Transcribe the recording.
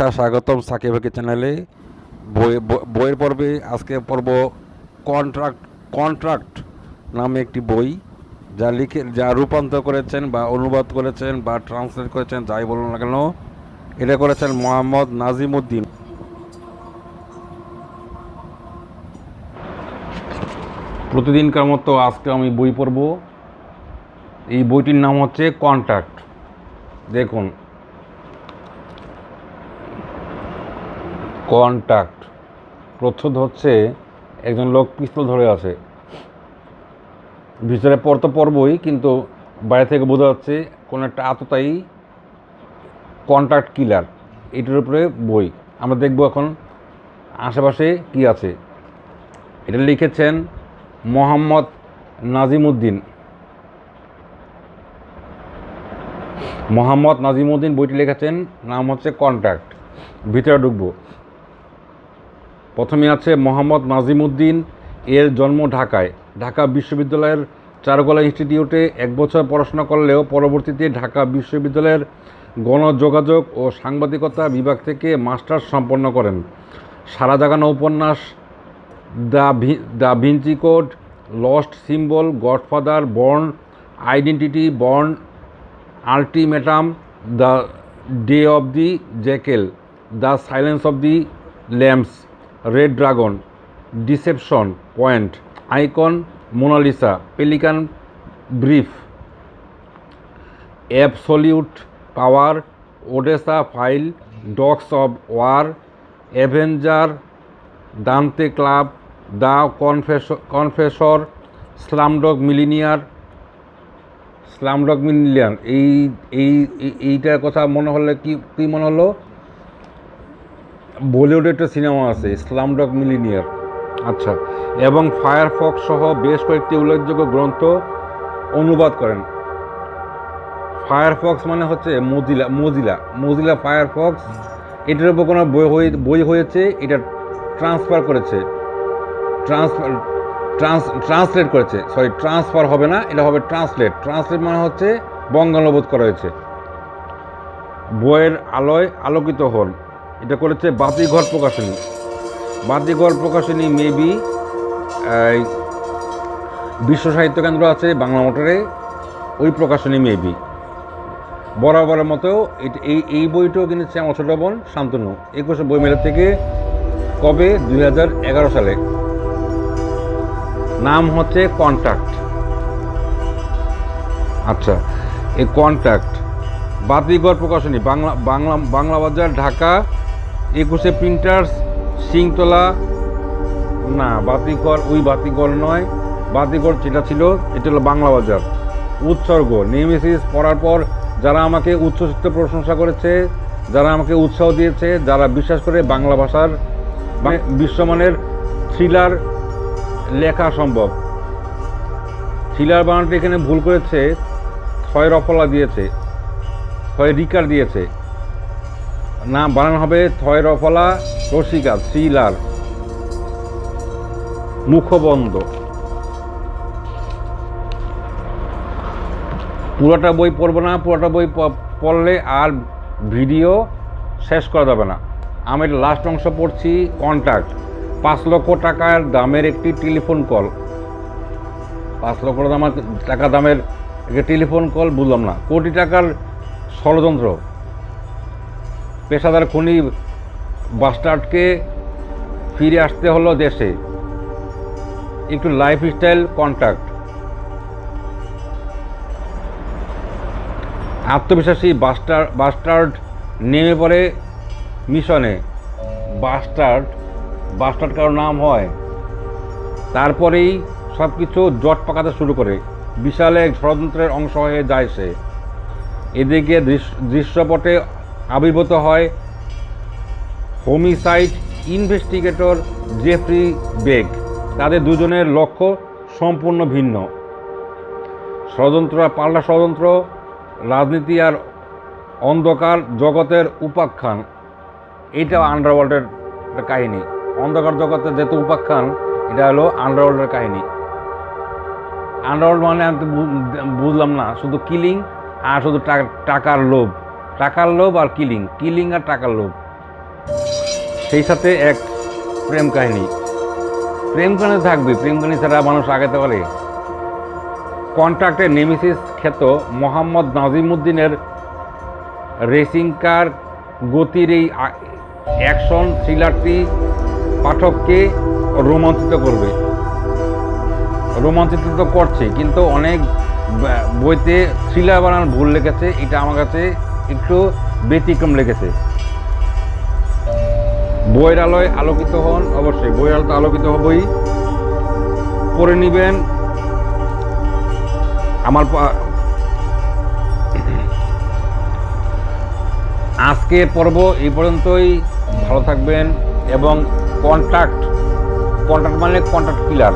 শুভেচ্ছা স্বাগতম সাকিব হাকি চ্যানেলে বই বইয়ের পর্বে আজকে পর্ব কন্ট্রাক্ট কন্ট্রাক্ট নামে একটি বই, যা লিখে যা রূপান্তর করেছেন বা অনুবাদ করেছেন বা ট্রান্সলেট করেছেন, যাই বলুন না কেন, এটা করেছেন মোহাম্মদ নাজিম উদ্দিন প্রতিদিনকার মতো আজকে আমি বই পড়ব। এই বইটির নাম হচ্ছে কন্ট্রাক্ট দেখুন কন্ট্যাক্ট প্রচ্ছদ হচ্ছে একজন লোক পিস্তল ধরে আছে। ভিতরে পড়তে পড়বই, কিন্তু বাইরে থেকে বোঝা যাচ্ছে কোনো একটা আততায়ী কন্ট্রাক্ট কিলার এটার উপরে বই। আমরা দেখব এখন আশেপাশে কি আছে। এটা লিখেছেন মোহাম্মদ নাজিমুদ্দিন। মোহাম্মদ নাজিমুদ্দিন বইটি লিখেছেন, নাম হচ্ছে কন্ট্রাক্ট ভিতরে ঢুকবো। প্রথমে আছে মোহাম্মদ নাজিমুদ্দিন, এর জন্ম ঢাকায়। ঢাকা বিশ্ববিদ্যালয়ের চারুকলা ইনস্টিটিউটে এক বছর পড়াশোনা করলেও পরবর্তীতে ঢাকা বিশ্ববিদ্যালয়ের গণযোগাযোগ ও সাংবাদিকতা বিভাগ থেকে মাস্টার্স সম্পন্ন করেন। সারা জাগানো উপন্যাস the V- da Vinci code, lost symbol, godfather, Bourne, identity, Bourne, ultimatum the day of the jackal the silence of the lambs. Red dragon, deception point, icon, Mona Lisa, pelican brief, absolute power, Odessa file, dogs of war, avenger, Dante club the confessor, slumdog millionaire, slumdog million এই এই, এই- এইটার কথা মনে হলে কি কি মনে হলো? বলিউডে একটা সিনেমা আছে, স্লামডগ মিলিনিয়ার। আচ্ছা এবং ফায়ারফক্স সহ বেশ কয়েকটি উল্লেখযোগ্য গ্রন্থ অনুবাদ করেন। ফায়ারফক্স মানে হচ্ছে মজিলা মজিলা মজিলা ফায়ারফক্স। এটার উপর কোনো বই হয়ে বই হয়েছে, এটা ট্রান্সফার করেছে। ট্রান্সফার ট্রান্স, ট্রান্সলেট করেছে, সরি, ট্রান্সফার হবে না, এটা হবে ট্রান্সলেট। ট্রান্সলেট মানে হচ্ছে বঙ্গানুবোধ করা হয়েছে। বইয়ের আলোয় আলোকিত হন। এটা করেছে বাতিঘর প্রকাশনী। বাতিঘর প্রকাশনী মেবি বিশ্ব সাহিত্য কেন্দ্র আছে বাংলা মোটরে, ওই প্রকাশনী মেবি। বরাবরের মতো এই এই বইটাও কিনেছে আমার ছোটো বোন শান্তনু, একুশে বই মেলা থেকে কবে? দু হাজার এগারো সালে। নাম হচ্ছে কন্ট্যাক্ট আচ্ছা এই কন্ট্যাক্ট বাতিঘর প্রকাশনী, বাংলা বাংলা বাংলা বাজার, ঢাকা একুশে প্রিন্টার্স সিংতলা না, বাতিঘর, ওই বাতিঘর নয়। বাতিঘর যেটা ছিল, এটা হলো বাংলা বাজার। উৎসর্গ নেমেসিস পড়ার পর যারা আমাকে উচ্চশিষ্ট প্রশংসা করেছে, যারা আমাকে উৎসাহ দিয়েছে, যারা বিশ্বাস করে বাংলা ভাষার বিশ্বমানের থ্রিলার লেখা সম্ভব। থ্রিলার বানানটা এখানে ভুল করেছে ছয় রফলা দিয়েছে ছয় রিকার দিয়েছে। না বানানো হবে থয় রফলা রসিকা, থ্রিলার, মুখবন্ধ। পুরোটা বই পড়ব না, পুরোটা বই পড়লে আর ভিডিও শেষ করা যাবে না। আমি লাস্ট অংশ পড়ছি কন্ট্যাক্ট পাঁচ লক্ষ টাকার দামের একটি টেলিফোন কল পাঁচ লক্ষ টাকা দামের একটি টেলিফোন কল বুঝলাম না। কোটি টাকার ষড়যন্ত্র। পেশাদার খুনি বাস্টার্ডকে ফিরে আসতে হলো দেশে। একটু লাইফস্টাইল কন্ট্যাক্ট আত্মবিশ্বাসী বাস্টার বাস্টার্ড নেমে পড়ে মিশনে। বাস্টার্ড বাস্টার্ড কারোর নাম হয়। তারপরেই সব কিছু জট পাকাতে শুরু করে। বিশাল এক ষড়যন্ত্রের অংশ হয়ে যায় সে। এদিকে দৃশ- দৃশ্যপটে আবির্ভূত হয় হোমিসাইড ইনভেস্টিগেটর জেফ্রি বেগ। তাদের দুজনের লক্ষ্য সম্পূর্ণ ভিন্ন। ষড়যন্ত্র, পাল্টা ষড়যন্ত্র, রাজনীতি আর অন্ধকার জগতের উপাখ্যান। এইটাও আন্ডারওয়ার্ল্ডের কাহিনী। অন্ধকার জগতের যেহেতু উপাখ্যান, এটা হলো আন্ডারওয়ার্ল্ডের কাহিনী। আন্ডারওয়ার্ল্ড মানে আমি বুঝলাম না, শুধু কিলিং আর শুধু টাকার লোভ। টাকার লোভ আর কিলিং কিলিং আর টাকার লোভ। সেই সাথে এক প্রেম কাহিনী। প্রেম কাহিনী থাকবে, প্রেম কাহিনী ছাড়া মানুষ আগাতে পারে। কন্ট্রাক্টে নেমিসিস খ্যাত মোহাম্মদ নাজিমুদ্দিনের রেসিং কার গতির এই অ্যাকশন থ্রিলারটি পাঠককে রোমাঞ্চিত করবে। রোমাঞ্চিত তো করছে, কিন্তু অনেক বইতে থ্রিলার বানান ভুল লেগেছে, এটা আমার কাছে একটু ব্যতিক্রম লেগেছে। বইয়ের আলোয় আলোকিত হন, অবশ্যই বইয়ের আলোতে আলোকিত হবই। পড়ে নেবেন। আমার আজকের পর্ব এই পর্যন্তই। ভালো থাকবেন এবং কন্ট্রাক্ট কন্ট্রাক্ট মানে কন্ট্রাক্ট কিলার